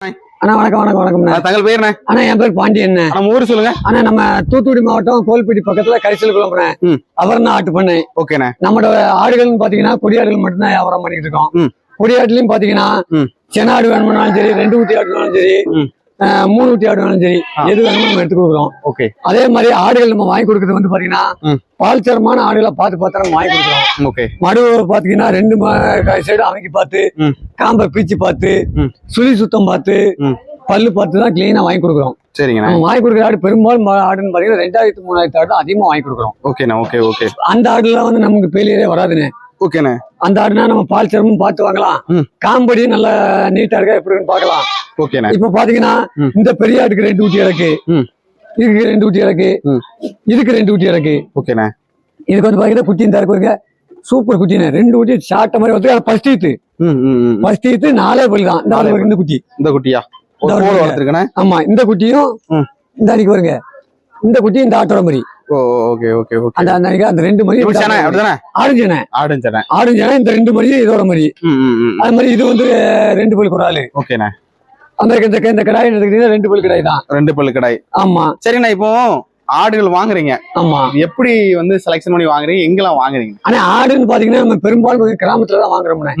அண்ணா வணக்கம் வணக்கம் வணக்கம்ண்ணா ஆ, தங்கள் பேர் அண்ணா என் பேர் பாண்டியன் நம்ம ஊர் சொல்லுங்க. அண்ணா நம்ம தூத்துக்குடி மாவட்டம் கோல்பட்டி பக்கத்துல கரிசல் குளம்புறேன். ம். அவர் தான் ஆட்டு பண்ணை. ஓகேண்ணே நம்மளோட ஆடுகள்னு பாத்தீங்கன்னா கொடியாடுகள் மட்டும்தான் வியாபாரம் பண்ணிட்டு இருக்கோம். கொடியாட்டுலயும் பாத்தீங்கன்னா ம். செனாடு வேணும்னாலும் சரி ரெண்டு ஊட்டி ஆடு வேணாலும் சரி மூணு ஊட்டி ஆடு வேணாலும் சரி. எது வேணுமோ நம்ம எடுத்து கொடுக்குறோம். ஓகே. அதே மாதிரி ஆடுகள் நம்ம வாங்கி கொடுக்கறது வந்து பாத்தீங்கன்னா. பால் சரமான ஆடுகளை பார்த்து பார்த்து நம்ம வாங்கி கொடுக்குறோம். மடு பாத்தீங்கன்னா ரெண்டு சைடு அமைக்கி பார்த்து. காம்பை பீச்சு பார்த்து. சுழி சுத்தம் பார்த்து. பல்லு பார்த்து தான் கிளீனா வாங்கி கொடுக்குறோம். நம்ம வாங்கி கொடுக்குற ஆடு பெரும்பாலும் ஆடுன்னு பாத்தீங்கன்னா ரெண்டாயிரத்து மூணாயிரத்து ஆடு தான் அதிகமா வாங்கி கொடுக்குறோம். ஓகேண்ணே ஓகே ஓகே அந்த ஆடுலாம் வந்து நமக்கு ஃபெயிலியரே வராதுண்ணே. ஓகேண்ணே அந்த ஆடுனா நம்ம பால் சரமும் பார்த்து வாங்கலாம். ம். காம்படி நல்லா நீட்டா இருக்கா எப்படி இருக்குன்னு பார்க்கலாம் ஓகேண்ணே இப்ப பாத்தீங்கன்னா. இந்த பெரிய ஆட்டுக்கு ரெண்டு ஊட்டி இறக்கு. ம். இதுக்கு ரெண்டு ஊட்டி இறக்கு. ம். இதுக்கு ரெண்டு ஊட்டி இறக்கு. ஓகேண்ணே இதுக்கு வந்து பாத்தீங்கன்னா குட்டி இந்த இருக்கு சூப்பர் குட்டினே ரெண்டு ஊட்டி சாட்ட மாதிரி வந்து ஃபர்ஸ்ட் ஈத்து ஃபர்ஸ்ட் ஈத்து நாலே பல்லு தான். இந்த இந்த குட்டி இந்த குட்டியா ஆமா இந்த குட்டியும். இந்த அன்னைக்கு வருங்க. இந்த குட்டி இந்த ஆட்டோட மாதிரி. Okay okay okay. அந்த அந்த அந்த ரெண்டு அப்படிதானே? ஆடுஞ்சனே. ஆடுஞ்சானே. ஆடுஞ்சனே இந்த ரெண்டு மாதிரி இதோட மாதிரி. அது மாதிரி இது வந்து ரெண்டு பல் குறாலு ஓகேண்ணே. அந்த இந்த கடாய் ரெண்டு பல் கடாய் தான். ரெண்டு பல்லு கடை ஆமா. சரிண்ணே இப்போ ஆடுகள் வாங்குறீங்க. ஆமா. எப்படி வந்து செலக்ஷன் பண்ணி வாங்குறீங்க? எங்கெல்லாம் வாங்குறீங்க? ஆனா ஆடுன்னு பாத்தீங்கன்னா நம்ம பெரும்பாலும் கிராமத்துல தான் வாங்குறோம்னே.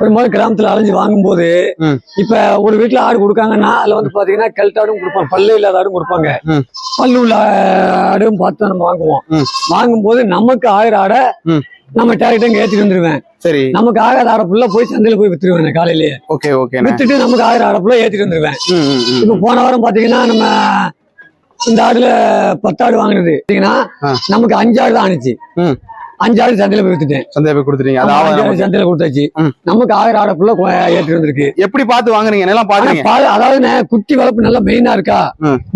பெரும்பாலும் கிராமத்துல அலைஞ்சு வாங்கும்போது. இப்ப ஒரு வீட்டுல ஆடு கொடுக்காங்கன்னா அதுல வந்து பாத்தீங்கன்னா கெல்ட்டாடும் கொடுப்பாங்க பல்லு இல்லாத ஆடும் கொடுப்பாங்க. பல்லு உள்ள ஆடும் பார்த்து நம்ம வாங்குவோம். வாங்கும்போது நமக்கு ஆகிற ஆடை. நம்ம டேரக்டா ஏத்திட்டு வந்துருவேன். சரி. நமக்கு ஆகாத ஆடை ஃபுல்லா போய் சந்தையில போய் வித்துருவேன் காலையிலேயே. ஓகே ஓகேண்ணே வித்துட்டு நமக்கு ஆகிற ஆடை ஃபுல்லா ஏத்திட்டு வந்துருவேன். இப்ப போன வாரம் பாத்தீங்கன்னா நம்ம இந்த ஆடுல பத்து ஆடு வாங்கினது. நமக்கு அஞ்சு ஆடு தான். அஞ்சு ஆடு சந்தையில போய் வித்துட்டேன். சந்தையை போய் கொடுத்துட்டீங்க. அதாவது சந்தையில கொடுத்தாச்சு. நமக்கு ஆகிற ஆடை ஃபுல்லா ஏற்றி வந்திருக்கு. எப்படி பார்த்து வாங்குறீங்க எல்லாம் பால் அதாவது குட்டி வளர்ப்பு நல்லா மெயினா இருக்கா.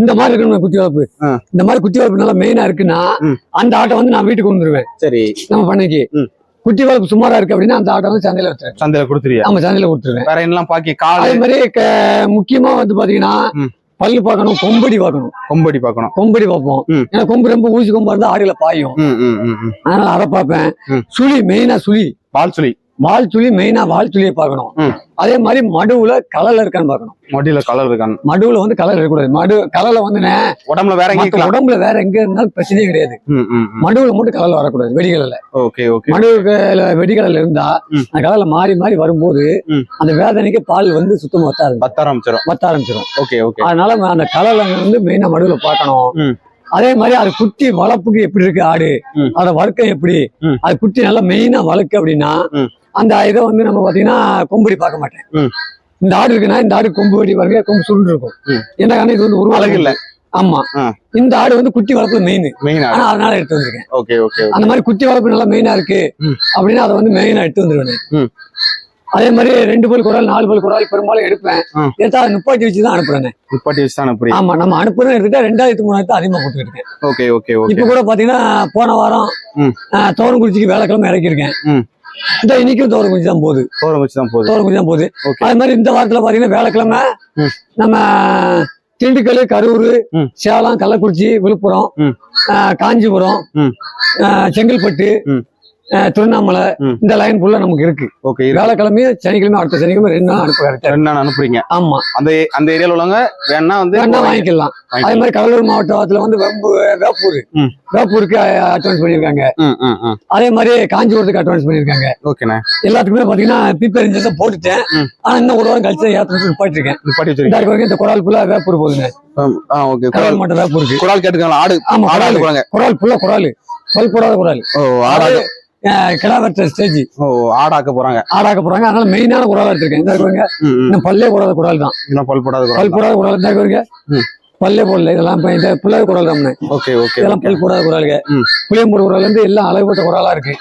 இந்த மாதிரி இருக்கணும் குட்டி வளர்ப்பு. இந்த மாதிரி குட்டி வளர்ப்பு நல்லா மெயினா இருக்குன்னா. அந்த ஆட்டை வந்து நான் வீட்டுக்கு வந்துருவேன் சரி. நம்ம பண்ணைக்கு. குட்டி வளர்ப்பு சுமாரா இருக்கு அப்படின்னா அந்த ஆட்டை வந்து சந்தையில வச்சுருவேன் சந்தையில கொடுத்துருவியா? ஆமா சந்தையில கொடுத்துருவேன். வேற என்னலாம் பாக்கி? காலு. அதே மாதிரி முக்கியமா வந்து பாத்தீங்கன்னா. பல்லு பார்க்கணும் கொம்படி பார்க்கணும். கொம்படி பார்க்கணும். கொம்படி பார்ப்போம். ஏன்னா கொம்பு ரொம்ப ஊசி கொம்பா இருந்தா ஆடுகளை பாயும். அதனால அதை பார்ப்பேன். ம். சுழி மெயினா சுழி. பால் சுழி. வால் சுழி மெயினா வால் சுழியை பார்க்கணும். அதே மாதிரி மடுவுல கலர்ல இருக்கான்னு பார்க்கணும். மடியில கலர் இருக்கான் மடுவுல வந்து கலர் இருக்கக்கூடாது. மடு கலர்ல வந்து உடம்புல வேற எங்கேயும் உடம்புல வேற எங்க இருந்தாலும் பிரச்சனையே கிடையாது. மடுவுல மட்டும் கலர்ல வரக்கூடாது வெடிகலர்ல. Okay okay. மடுவுல வெடிகலர்ல இருந்தா. அந்த கலர்ல மாறி மாறி வரும்போது. அந்த வேதனைக்கு பால் வந்து சுத்தமா வத்தாது. பத்த ஆரம்பிச்சிடும் வத்த ஆரம்பிச்சிடும் ஓகே ஓகே. அதனால அந்த கலர்ல வந்து மெயினா மடுவுல பார்க்கணும். ம். அதே மாதிரி அது குட்டி வளர்ப்புக்கு எப்படி இருக்கு ஆடு. அதோட வர்க்கம் எப்படி. அது குட்டி நல்லா மெயினா வளர்க்கு அப்படின்னா. அந்த இதை வந்து நம்ம பாத்தீங்கன்னா கொம்புடி பார்க்க மாட்டேன். இந்த ஆடு இருக்குன்னா இந்த ஆடு கொம்பு வெடி பாருங்க கொம்பு சுருண்டு இருக்கும். என்ன காரணம்? இது வந்து உருவாக இல்ல. ஆமா. இந்த ஆடு வந்து குட்டி வளர்ப்புல மெயின் மெயின் ஆனா அதனால எடுத்து வந்திருக்கேன். ஓகே ஓகே அந்த மாதிரி குட்டி வளர்ப்பு நல்லா மெயினா இருக்கு. அப்படின்னா அதை வந்து மெயினா எடுத்து வந்துருவேன். அதே மாதிரி ரெண்டு பல் குரல் நாலு பல் குரல் பெரும்பாலும் எடுப்பேன். எடுத்தா நிப்பாட்டி வச்சு தான் அனுப்புறேன். நிப்பாட்டி வச்சு தான் புரியும் ஆமா நம்ம அனுப்புறோம் எடுத்துட்டா ரெண்டாயிரத்து மூணாயிரத்து அதிகமா கொடுத்துட்டு இருக்கேன் ஓகே ஓகே. இப்ப கூட பாத்தீங்கன்னா போன வாரம். தோரங்குறிச்சிக்கு வேலைக்கிழமை இறக்கியிருக்கேன். இந்த இன்னைக்கும் தோரங்குறிச்சி தான் போகுது. தோரம் தான் போகுது. தோரங்குறிச்சி தான் போகுது. அதே மாதிரி இந்த வாரத்துல பாத்தீங்கன்னா வேலைக்கிழமை. நம்ம திண்டுக்கல் கரூர். சேலம் கள்ளக்குறிச்சி விழுப்புரம் காஞ்சிபுரம் செங்கல்பட்டு திருவண்ணாமலை. இந்த லைன் ஃபுல்லா நமக்கு இருக்கு. ஓகே வேலைக்கிழமையும் சனிக்கிழமை அடுத்த சனிக்கிழமை ரெண்டு நாள் அனுப்ப ரெண்டு நாள் அனுப்புறீங்க. ஆமா. அந்த அந்த ஏரியால உள்ளவங்க வேணா வந்து வேணா வாங்கிக்கலாம். அதே. மாதிரி கடலூர் மாவட்டத்துல வந்து வெம்பு வேப்பூர். வேப்பூருக்கு அட்வான்ஸ் ம் அதே மாதிரி காஞ்சிபுரத்துக்கு அட்வான்ஸ் பண்ணியிருக்காங்க. ஓகேண்ணே. எல்லாத்துக்குமே பாத்தீங்கன்னா பிப்பர் இன்ஜெக்ஷன் போட்டுட்டேன். ஆனா இன்னும் ஒரு வாரம் கழிச்சு ஏற்ற நிப்பாட்டி இருக்கேன். நிப்பாட்டி வரைக்கும் இந்த குடால் ஃபுல்லா வேப்பூர் போகுதுங்க. ஓகே. கடல் மாட்டம் வேப்பூருக்கு. குடால் கேட்டுக்கலாம் ஆடு ஆமா குடால். குடால் ஃபுல்லா குடால். பல் போடாத குடால். ஓ ஆடாக்க கிடா வெட்ட ஸ்டேஜ். ஓ ஆடாக்க போறாங்க. ஆடாக்க போறாங்க. அதனால மெயினான குடாலா எடுத்திருக்கேன் இந்த இருக்குங்க? இன்னும் பல்லே போடாத குடால் தான். இன்னும் பல் போடாத பல் போடாத குடால். இந்த இருக்குங்க. பல்லே போடல. இதெல்லாம் இந்த பிள்ளைய குடால் தான் ஓகே ஓகே இதெல்லாம் பல் போடாத குடாலுங்க ம். புளியம்பூர் குடால் வந்து எல்லாம் அளவுபட்ட குடாலா இருக்கு.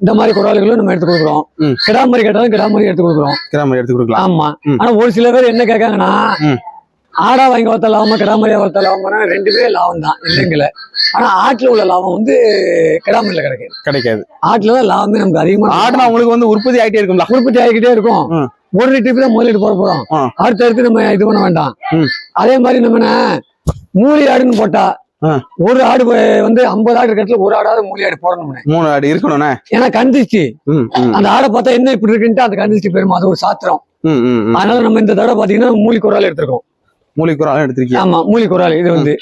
இந்த மாதிரி குடால்களும் நம்ம எடுத்து கொடுக்குறோம். ம். கிடாமரி கேட்டாலும் கிடாமரி எடுத்து கொடுக்குறோம். கிராம எடுத்து கொடுக்கலாம். ஆமா. ஆனா ஒரு சில பேர் என்ன கேட்காங்கன்னா. ஆடா வாங்கி வளர்த்த லாபமா கிடாமரியா வளர்த்த லாபமா ரெண்டுமே லாபம் தான் இல்லைங்கள. ஆனா ஆட்டுல உள்ள லாபம் வந்து கிடாமரியில கிடைக்காது. கிடைக்காது. ஆட்டுல தான் லாபமே நமக்கு அதிகமா ஆடுனா உங்களுக்கு வந்து உற்பத்தி ஆயிட்டே இருக்கும்ல? உற்பத்தி ஆகிக்கிட்டே இருக்கும். ஒரு ட்ரிப் தான் முதலீடு போட போறோம். அடுத்தடுத்து நம்ம இது பண்ண வேண்டாம். அதே மாதிரி நம்ம மூலி ஆடுன்னு போட்டா. ஒரு ஆடு வந்து ஐம்பது ஆடு இருக்கிறதுல ஒரு ஆடாவது மூலி ஆடு போடணும்னு மூணு ஆடு இருக்கணும்ண்ணே ஏன்னா கந்திச்சு அந்த ஆடை பார்த்தா என்ன இப்படி இருக்குன்ட்டு அந்த கந்திச்சு பெருமா அது ஒரு சாத்திரம். அதனால நம்ம இந்த தடவை பாத்தீங்கன்னா மூலி குரால் எடுத்திருக்கோம். மூலிக்குறாலும் எடுத்திருக்கீங்க ஆமா மூலி குரால் இது வந்து.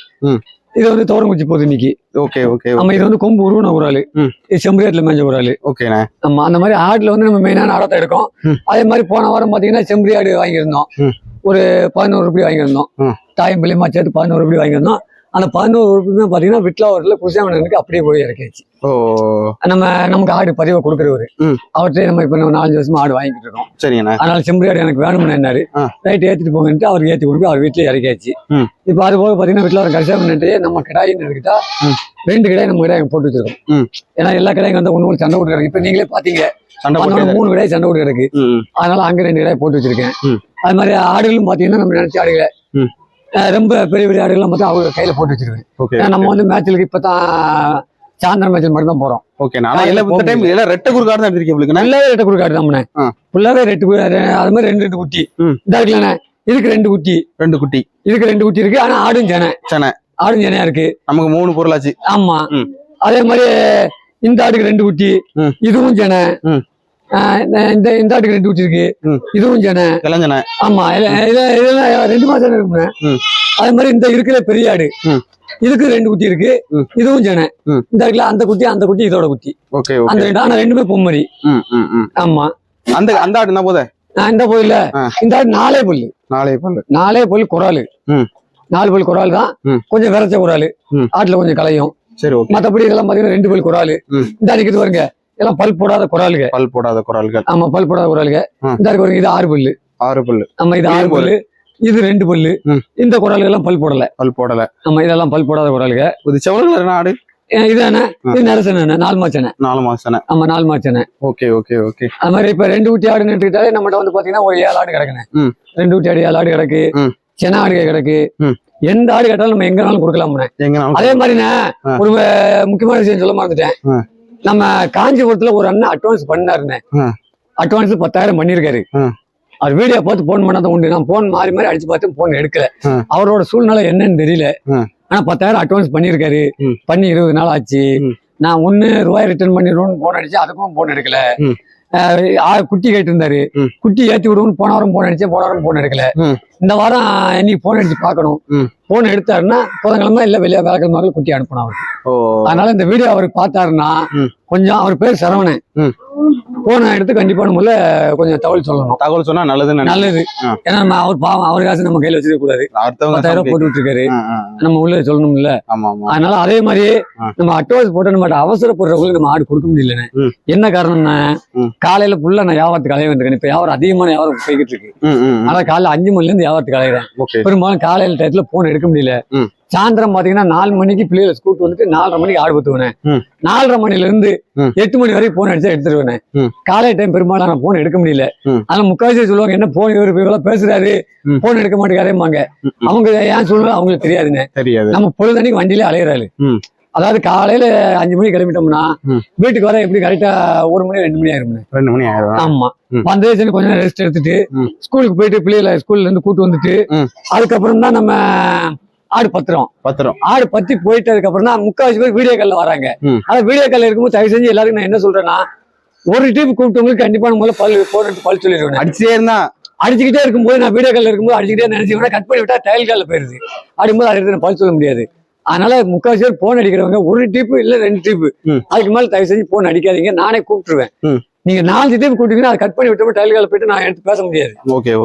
இது வந்து தோரங்குச்சி போகுது இன்னைக்கு. ஓகே ஓகே ஆமா இது வந்து கொம்பு உருவன ம். இது செம்பரியாட்டுல மேஞ்ச குரால் ஓகேண்ணே. ஆமா அந்த மாதிரி ஆடுல வந்து நம்ம மெயினான ஆடத்தை எடுக்கும். அதே மாதிரி போன வாரம் பாத்தீங்கன்னா செம்பரி ஆடு வாங்கியிருந்தோம். ஒரு பதினோரு ரூபாய் வாங்கியிருந்தோம். தாயம் பிள்ளைமா சேர்த்து பதினோரு ரூபாய் வாங்கியிருந்தோம். அந்த பதினோரு ரூபாய் பாத்தீங்கன்னா விட்லாவூர்ல குருசாமனுக்கு அப்படியே போய் இறக்கியாச்சு ஓ நம்ம நமக்கு ஆடு பதிவை கொடுக்குறவரு. அவர்கிட்ட நம்ம இப்ப நம்ம நாலஞ்சு வருஷமா ஆடு வாங்கிட்டு இருக்கோம் சரிங்கண்ணே அதனால செம்பரி ஆடு எனக்கு வேணும்னு என்னாரு ஆ. ரைட் ஏத்திட்டு போங்கன்ட்டு அவர் ஏத்தி கொடுத்து அவர் வீட்டுல இறக்கியாச்சு. இப்ப அது போக பாத்தீங்கன்னா வீட்டுல ஒரு கரிசாமன்ட்டு நம்ம கிடாயின்னு எடுத்துக்கிட்டா. ரெண்டு கிடாய் நம்ம கிடாய் போட்டு வச்சிருக்கோம். ஏன்னா எல்லா கடையும் வந்து ஒண்ணு சண்டை கொடுக்குறாங்க இப்ப நீங்களே போட்டு மூணு கடாய் சண்டை கொடுக்க ம். அதனால அங்க ரெண்டு கடாய் போட்டு வச்சிருக்கேன். அது மாதிரி ஆடுகளும் பாத்தீங்கன்னா நம்ம நினைச்ச ஆடுகளை ரொம்ப பெரிய பெரிய ஆடுகள்லாம் பார்த்தா அவங்க கையில போட்டு ஏன்னா நம்ம வந்து மேட்ச்களுக்கு இப்பதான் சாயந்தரம் மேட்ச் மட்டும் தான் போறோம் ஓகே ஆனா எல்லாம் இந்த டைம் எல்லாம் ரெட்டை குறுக்காடு தான் எடுத்திருக்கீங்க உங்களுக்கு நல்லாவே ரெட்டை கொடுக்காடு தான். ஃபுல்லாவே ரெட்டு அது மாதிரி ரெண்டு ரெண்டு குட்டி. இந்த இருக்குல்லண்ணே இதுக்கு ரெண்டு குட்டி. ரெண்டு குட்டி. இதுக்கு ரெண்டு குட்டி இருக்கு ஆனா ஆடும் ஜனை செனை. ஆடும் ஜனையா இருக்கு. நமக்கு மூணு பொருளாச்சு. ஆமா. அதே மாதிரி இந்த ஆட்டுக்கு ரெண்டு குட்டி. இதுவும். ஆஹ் இந்த- இந்த ஆட்டுக்கு ரெண்டு குட்டி இருக்கு. இதுவும் ஜனை இளஞ்சனை. ஆமா இதெல்லாம் ரெண்டு மாசம் இருக்குங்க. அதே மாதிரி இந்த இருக்கிற பெரிய ஆடு. இதுக்கு ரெண்டு குட்டி இருக்கு. இதுவும் ஜனை. இந்த இருக்குல்ல அந்த குட்டி அந்த குட்டி இதோட குட்டி ஓகே அந்த ரெண்டு ஆனா ரெண்டுமே பொம்மரி. ஆமா. அந்த அந்த ஆடு என்ன போதே? நான் இந்த போயில. இந்த ஆடு நாலே புல்லு. நாளை பல்லு. நாலே புல் குறாலு. நாலு புல் குறால் தான். கொஞ்சம் விரைச்ச குறாலு. ஆட்டுல கொஞ்சம் கலையும் சரி மத்தபடி இதெல்லாம் பாத்தீங்கன்னா ரெண்டு புல் குறாலு. இந்த அடிக்கிறது வருங்க எல்லாம் பல் போடாத குறாலுங்க பல் போடாத குரல்கள். ஆமா பல் போடாத குறாலுங்க ஆ. இந்த இருக்கு பாருங்க இது ஆறு புல்லு. ஆறு பல்லு. ஆமா இது ஆறு புல்லு. இது ரெண்டு புல்லு. இந்த குறாலுங்க எல்லாம் பல் போடல. பல் போடல. ஆமா இதெல்லாம் பல் போடாத குறாலுங்க இது செவல் ஆடு? ஏன் இது நரசன நாலு மாச்சனை. நாலு மாசம் ஆமா நாலு மாச்சனை. Okay okay okay. அது மாதிரி இப்ப ரெண்டு ஆடுன்னு எடுத்துக்கிட்டாலே நம்மகிட்ட வந்து பாத்தீங்கன்னா ஒரு ஏழு ஆடு. ரெண்டு குட்டி ஆடு ஏழு ஆடு கிடக்கு. சென ஆடு கிடக்கு. எந்த ஆடு கேட்டாலும் நம்ம எங்கனாலும் கொடுக்கலாம்ண்ணே. எங்க அதே மாதிரிண்ணே. ஒரு முக்கியமான விஷயம் சொல்ல மறந்துட்டேன். நம்ம காஞ்சிபுரத்துல ஒரு அண்ணன் அட்வான்ஸ் பண்ணாருண்ணே. அட்வான்ஸ் பத்தாயிரம் பண்ணிருக்காரு. அவர் வீடியோ பார்த்து போன் பண்ணாதான் உண்டு நான் போன் மாறி மாறி அடிச்சு பார்த்து போன் எடுக்கல. அவரோட சூழ்நிலை என்னன்னு தெரியல. ஆனா பத்தாயிரம் அட்வான்ஸ் பண்ணிருக்காரு. பண்ணி இருபது நாள் ஆச்சு. நான் ஒண்ணு ரூபாய் ரிட்டர்ன் பண்ணிடுவோம்னு போன் அடிச்சு அதுக்கும் போன் எடுக்கல குட்டி கேட்டு இருந்தாரு. குட்டி ஏத்தி விடுவோம்னு போன வாரம் போன் அடிச்சேன் போன வாரம் போன் எடுக்கல. இந்த வாரம் இன்னைக்கு போன் அடிச்சு பார்க்கணும். போன் எடுத்தாருன்னா புதன்கிழமை இல்ல வெளியே வேலைக்கிழமை குட்டி அனுப்பணும் அவருக்கு அதனால இந்த வீடியோ அவர் பார்த்தாருன்னா. கொஞ்சம் அவர் பேர் சரவணன். போனை எடுத்து கண்டிப்பா நம்மள கொஞ்சம் தகவல் சொல்லணும் தகவல் சொன்னா. நல்லது ஆ. ஏன்னா நம்ம அவர் பாவம் அவர் காசு நம்ம கையில வச்சிருக்க கூடாது பத்தாயிரம் ரூபாய் போட்டு விட்டுருக்காரு நம்ம உள்ள சொல்லணும் இல்ல அதனால அதே மாதிரி. நம்ம அட்வான்ஸ் போட்டு நம்ம அவசரப்படுறவங்களுக்கு நம்ம ஆடு கொடுக்க முடியலண்ணே ம். என்ன காரணம்னா. காலையில ஃபுல்லா நான் வியாபாரத்துக்கு அலைய வந்துருக்கேன் இப்ப வியாபாரம் அதிகமான வியாபாரம் போய்கிட்டு இருக்கு. அதனால காலைல அஞ்சு மணில இருந்து வியாபாரத்துக்கு அலையிறேன் ஓகே பெரும்பாலும் காலையில டயத்துல போன் எடுக்க முடியல. சாயந்தரம் பாத்தீங்கன்னா நாலு மணிக்கு பிள்ளைகளை ஸ்கூல் வந்துட்டு நாலரை மணிக்கு ஆடு பத்துவேன். நாலரை மணில இருந்து. எட்டு மணி வரைக்கும் போன் அடிச்சா எடுத்துருவேன். காலை டைம் பெரும்பாலும் நான் போன் எடுக்க முடியல. அதனால முக்காவாசி சொல்லுவாங்க என்ன போன் இவர் இவ்வளவு பேசுறாரு. போன் எடுக்க மாட்டேங்காரேம்பாங்க ம், ம். அவங்க ஏன் சூழ்நிலை அவங்களுக்கு தெரியாதுன்னு தெரியாது நம்ம பொழுதன்னைக்கு வண்டியிலே அலையிறாரு. அதாவது காலையில அஞ்சு மணிக்கு கிளம்பிட்டோம்னா. வீட்டுக்கு வர எப்படி கரெக்டா ஒரு மணி ரெண்டு மணி ஆயிரும்ண்ணே ரெண்டு மணி ஆயிரம் ஆமா. வந்து சரி கொஞ்ச நேரம் ரெஸ்ட் எடுத்துட்டு. ஸ்கூலுக்கு போயிட்டு பிள்ளைகளை ஸ்கூல்ல இருந்து கூட்டு வந்துட்டு. அதுக்கப்புறம் தான் நம்ம ஆடு பத்துறோம் பத்திரம் ஆடு பத்தி போயிட்டதுக்கு அப்புறம் தான் முக்காவாசி பேர் வீடியோ கால்ல வராங்க. ஆனா வீடியோ கால்ல இருக்கும்போது தயவு செஞ்சு எல்லாருக்கும் நான் என்ன சொல்றேன்னா ஒரு டீப் கூப்பிட்டவங்களுக்கு கண்டிப்பா முதல்ல பல் போட்டு பல் சொல்லிடுவேன் அடிச்சே இருந்தா அடிச்சுக்கிட்டே இருக்கும்போது நான் வீடியோ கால்ல இருக்கும்போது அடிச்சுக்கிட்டே நினைச்சு கட் பண்ணி விட்டா டயல் கால்ல போயிருது அடிக்கும்போது அதை எடுத்து நான் பல் சொல்ல முடியாது அதனால முக்கால் பேர் போன் அடிக்கிறவங்க ஒரு டீப்பு இல்ல ரெண்டு டீப்பு. அதுக்கு மேல தயவு செஞ்சு போன் அடிக்காதீங்க நானே கூப்பிட்டுருவேன். நீங்க நாலு டீப் கூப்பிட்டீங்கன்னா அதை கட் பண்ணி விட்டு டயல் கால்ல போயிட்டு நான் எடுத்து பேச முடியாது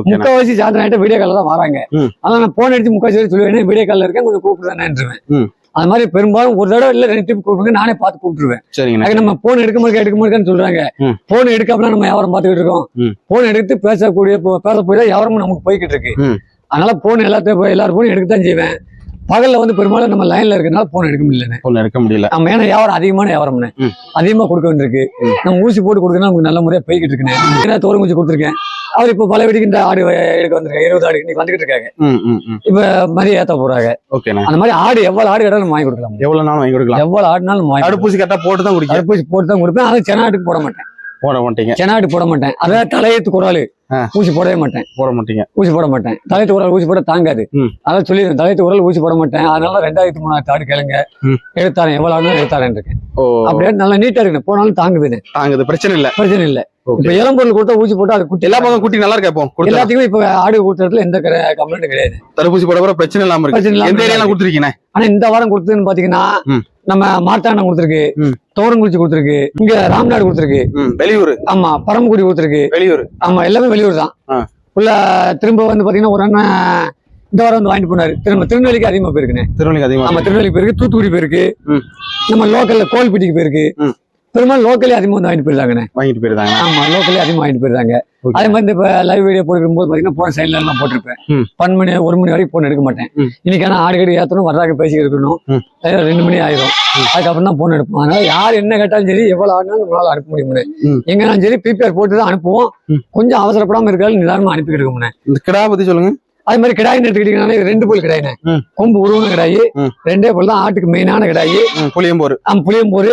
முக்கால்வாசி சாயந்தரம் ஆயிட்டு வீடியோ கால்ல தான் வராங்க ம். அதான் நான் போன் அடிச்சு முக்கால்வாசி பேர் சொல்லுவேன் வீடியோ கால்ல இருக்கேன் கொஞ்சம் கூப்பிடுறேன்னுருவேன் ம். அது மாதிரி பெரும்பாலும் ஒரு தடவை இல்ல ரெண்டு டீப் கூப்பிடுங்க நானே பார்த்து கூப்பிட்டுருவேன் நம்ம போன் எடுக்க மாட்டேங்க எடுக்க மாட்டேன்னு சொல்றாங்க. போன் எடுக்காமலாம் நம்ம வியாபாரம் பார்த்துக்கிட்டு இருக்கோம். போன் எடுத்து பேசக்கூடிய பேச போய் தான் வியாபாரமும் நமக்கு போய்கிட்டு இருக்கு. அதனால போன் எல்லாத்தையும் போய் எல்லாரும் போனும் எடுக்க தான் செய்வேன் பகல்ல வந்து பெரும்பாலும் நம்ம லைன்ல இருக்கனால போன் எடுக்க முடியலண்ணே. ஒண்ணு எடுக்க முடியல. நம்ம ஏன்னா வியாபாரம் அதிகமான வியாபாரம்ண்ணே. ம். அதிகமா கொடுக்க வேண்டியிருக்கு. நம்ம ஊசி போட்டு கொடுக்கணும் நமக்கு நல்ல முறையா போய்கிட்டு இருக்குண்ணே. ஏன்னா தோரம் குச்சி கொடுத்துருக்கேன். அவர் இப்போ பல வீட்டுக்கு இந்த ஆடு எடுக்க வந்திருக்காங்க இருபது ஆடு இன்னைக்கு வந்துகிட்டு இருக்காங்க. இப்ப மாதிரி ஏத்த போறாங்க. ஓகேண்ணா. அந்த மாதிரி ஆடு எவ்வளவு ஆடு கேட்டாலும் வாங்கி கொடுக்கலாம். எவ்வளவு நாள் வாங்கி கொடுக்கலாம்? எவ்வளவு ஆடுனாலும் வாங்கி. தடுப்பூசி கரெக்டா போட்டு தான் குடிக்க தடுப்பூசி போட்டு தான் கொடுப்பேன். அது செனாட்டுக்கு போட மாட்டேன். போட மாட்டீங்க. செனாட்டு போட மாட்டேன். அதாவது தலையத்து குறாலு ஆ. ஊசி போடவே மாட்டேன். போட மாட்டீங்க. ஊசி போட மாட்டேன். தலையத்து குரல் ஊசி போட தாங்காது. அதான் சொல்லிடுறேன் தலையத்து குரல் ஊசி போட மாட்டேன். அதனால ரெண்டாயிரத்தி மூணாயிரத்து ஆடு கேளுங்க. எடுத்தாரேன் எவ்வளவு எடுத்தாரேன் இருக்கேன். ஓ. அப்படியே நல்லா நீட்டா இருக்கு போனாலும் தாங்குதுன்னு தாங்க இது பிரச்சனை இல்ல. பிரச்சனை இல்ல. இப்ப இளம் பொருள் கொடுத்தா ஊசி போட்டு அது குட்டி. எல்லா பக்கம் குட்டி நல்லா இருக்கா இப்போ? எல்லாத்துக்குமே இப்ப ஆடு கொடுத்ததுல எந்த கம்ப்ளைண்ட் கிடையாது. தடுப்பூசி போட பிரச்சனை இல்லாம இருக்கு. எந்த ஏரியாலாம். கொடுத்துருக்கீங்க? ஆனா இந்த வாரம் கொடுத்ததுன்னு பாத்தீங்கன்னா. நம்ம மாட்டாண்டம் கொடுத்துருக்கு. தோரங்குறிச்சி கொடுத்துருக்கு. இங்க ராம்நாடு கொடுத்துருக்கு. வெளியூர். ஆமா பரமக்குடி கொடுத்துருக்கு. வெளியூர். ஆமா எல்லாமே வெளியூர் தான். உள்ள திரும்ப வந்து பாத்தீங்கன்னா ஒரு அண்ணன் இந்த வாரம் வந்து வாங்கிட்டு போனாரு. திரும்ப திருநெல்வேலிக்கு அதிகமா போயிருக்குண்ணே. திருவள்ளுவர் அதிகமா ஆமா திருநெல்வேலி போயிருக்கு தூத்துக்குடி போயிருக்கு. நம்ம லோக்கல்ல கோல்பட்டிக்கு போயிருக்கு. பெரும்பாலும் லோக்கலே அதிகமா வந்து வாங்கிட்டு போயிருந்தாங்கண்ணே வாங்கிட்டு போயிருந்தாங்க ஆமா லோக்கலே அதிகமா வாங்கிட்டு போயிருந்தாங்க. அதே மாதிரி இப்ப லைவ் வீடியோ போடுக்கும் போது பாத்தீங்கன்னா போன சைட்ல எல்லாம் போட்டிருப்பேன். பன்னெண்டு மணி ஒரு மணி வரைக்கும் போன் எடுக்க மாட்டேன். இன்னைக்கு ஆனா ஆடு கடி ஏத்தணும் வர்றாங்க பேசி இருக்கணும். ரெண்டு மணி ஆயிரும். அதுக்கப்புறம் தான் போன் எடுப்போம். அதனால யார் என்ன கேட்டாலும் சரி எவ்வளவு ஆடினாலும் நம்மளால அனுப்ப முடியும். எங்கனாலும் சரி பிபிஆர் போட்டு தான் அனுப்புவோம். கொஞ்சம் அவசரப்படாம இருக்காது நிதானமா அனுப்பி இருக்கோம்னே இந்த கிடா பத்தி சொல்லுங்க. அதே மாதிரி கிடாயின்னு எடுத்துக்கிட்டீங்கன்னா இது ரெண்டு போல் கிடாயினே. கொம்பு உருவன கிடாயி. ரெண்டே போல் தான் ஆட்டுக்கு மெயினான கிடாயி புளியம்போர் நம்ம புளியம்பூர்.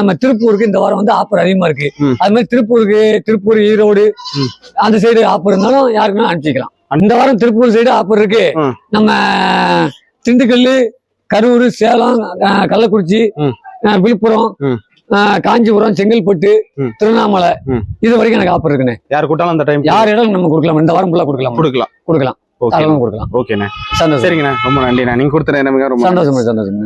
நம்ம திருப்பூருக்கு இந்த வாரம் வந்து ஆஃபர் அதிகமா இருக்கு. அது மாதிரி திருப்பூருக்கு திருப்பூர் ஈரோடு. அந்த சைடு ஆஃபர் இருந்தாலும் யாருக்குமே அனுப்பிச்சிக்கலாம் இந்த வாரம் திருப்பூர் சைடு ஆஃபர் இருக்கு. நம்ம திண்டுக்கல் கரூர் சேலம் கள்ளக்குறிச்சி விழுப்புரம் காஞ்சிபுரம் செங்கல்பட்டு. திருவண்ணாமலை. இது வரைக்கும் எனக்கு ஆஃபர் இருக்குண்ணே யார் கூட்டாலும் அந்த டைம் யார் இடம் நம்ம கொடுக்கலாம் இந்த வாரம் ஃபுல்லா கொடுக்கலாம் கொடுக்கலாம் கொடுக்கலாம். கொடுக்கலாம். ஓகேண்ணே சரிங்கண்ணா. ரொம்ப நன்றிண்ணா. நீங்க கொடுத்த நேரமே ரொம்ப. சந்தோஷம் சந்தோஷம்.